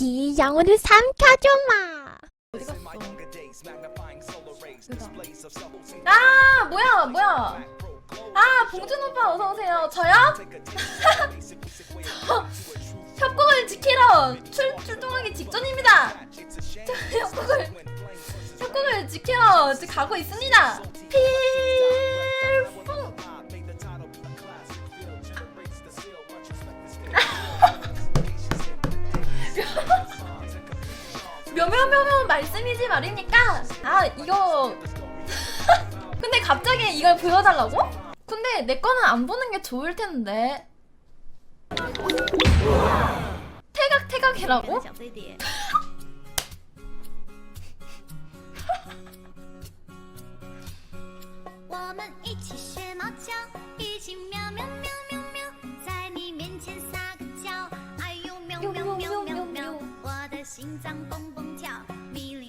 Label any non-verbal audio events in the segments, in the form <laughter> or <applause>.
네 영혼을 삼켜줘마. 아 뭐야 뭐야 아 봉준 오빠 어서 오세요 저요? 저 <laughs> 협곡을 지키러 출 출동하기 직전입니다. 저 <laughs> 협곡을 협곡을 지키러 가고 있습니다. 묘묘묘묘 말씀이지 말입니까? 아 이거 <laughs> 근데 갑자기 이걸 보여달라고? 근데 내 거는 안 보는 게 좋을 텐데 태각 태각이라고? 小飞碟。我们一起学猫叫，一起喵喵喵喵喵，在你面前撒个娇，哎呦喵喵喵喵喵，我的心脏蹦蹦跳，迷恋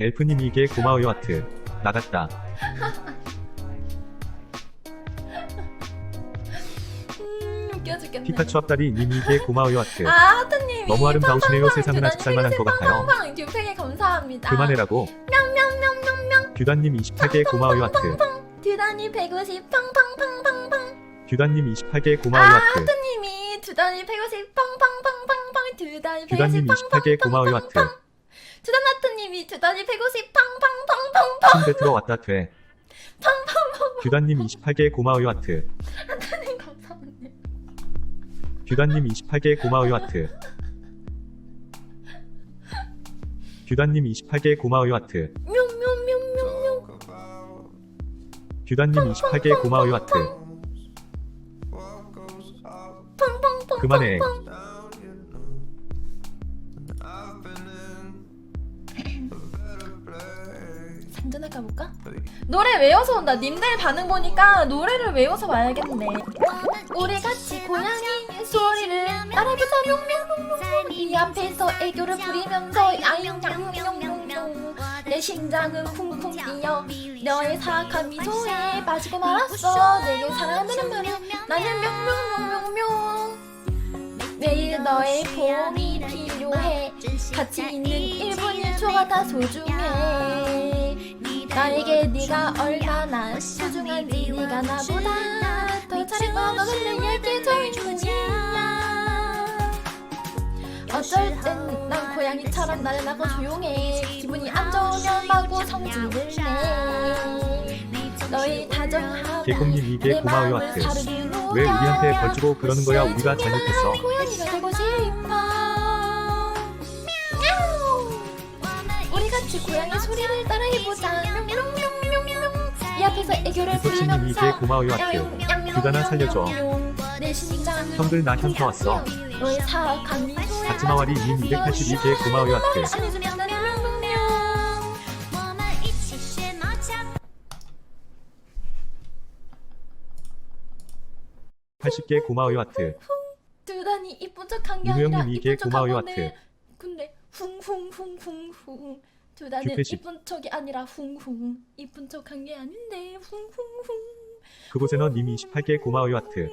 엘프님이 개 고마워요 하트. 나갔다. 음 웃겨 죽겠네 피카츄 앞다리 님이 개 고마워요 하트. 아 하트님 너무 아름다우시네요. 세상은 아직 살 만한 것 같아요. 팡팡 듀팩에 감사합니다 그만해라고. 명명명명명 규단님 28개 고마워요 하트. 듀단이 150 팡팡팡팡팡팡 규단님 28개 아 고마워요 하트. 하트님이 두단이 150 팡팡팡팡팡 두단이 150 규단님 28개 고마워요 하트. 두단 하트님이 두단이 150 팡팡팡팡팡 침대 들어왔다 돼. 규단님 28개 고마워요 하트. 하트님 감사합니다 규단님 28개 고마워요 하트. 규단님 28개 고마워요 하트. 묘묘묘묘묘 규단님 28개 고마워요 하트. 팡팡팡 그만해. 상 전에 가볼까? 노래 외워서 온다. 님들 반응 보니까 노래를 외워서 와야겠네. 우리 같이 고양이 소리를 따라해보자. 룡룡룡룡 이 앞에서 애교를 부리면서 야용양용용용 내 심장은 쿵쿵 뛰어 너의 사악한 미소에 빠지고 말았어. 내게 사랑하는 말이 나는 명명명명명 매일 너의 봄이 필요해. 같이 있는 1분 1초가 다 소중해 나에게 네가 얼마나 소중한지 네가 나보다 더거 너는 내게 조용이야 어쩔 땐 난 고양이처럼 나른하고 조용해 기분이 안 좋으면 마구 성질을 내 너의 다정함 개콩님 이게 고마워요 하트. 왜 우리한테 벌주고 그러는 거야 우리가 잘못했어. 고양이가 되고 싶 고양이 소리를 따라해보자. 이 앞에서 애교를 부리면서 이제 고마워요 학교 규단아 살려줘. 형들 나 현타 왔어. 아츠마와리 님 282개 고마워요 학교 쉽게 고마워요 하트. 두단이 이쁜 척한 게 아니라 이쁜 척한 건데. 근데 쿵쿵쿵쿵쿵. 두단은 듀페시. 이쁜 척이 아니라 쿵쿵 이쁜 척한 게 아닌데 쿵쿵쿵 그곳에 너님 28개 고마워요 하트.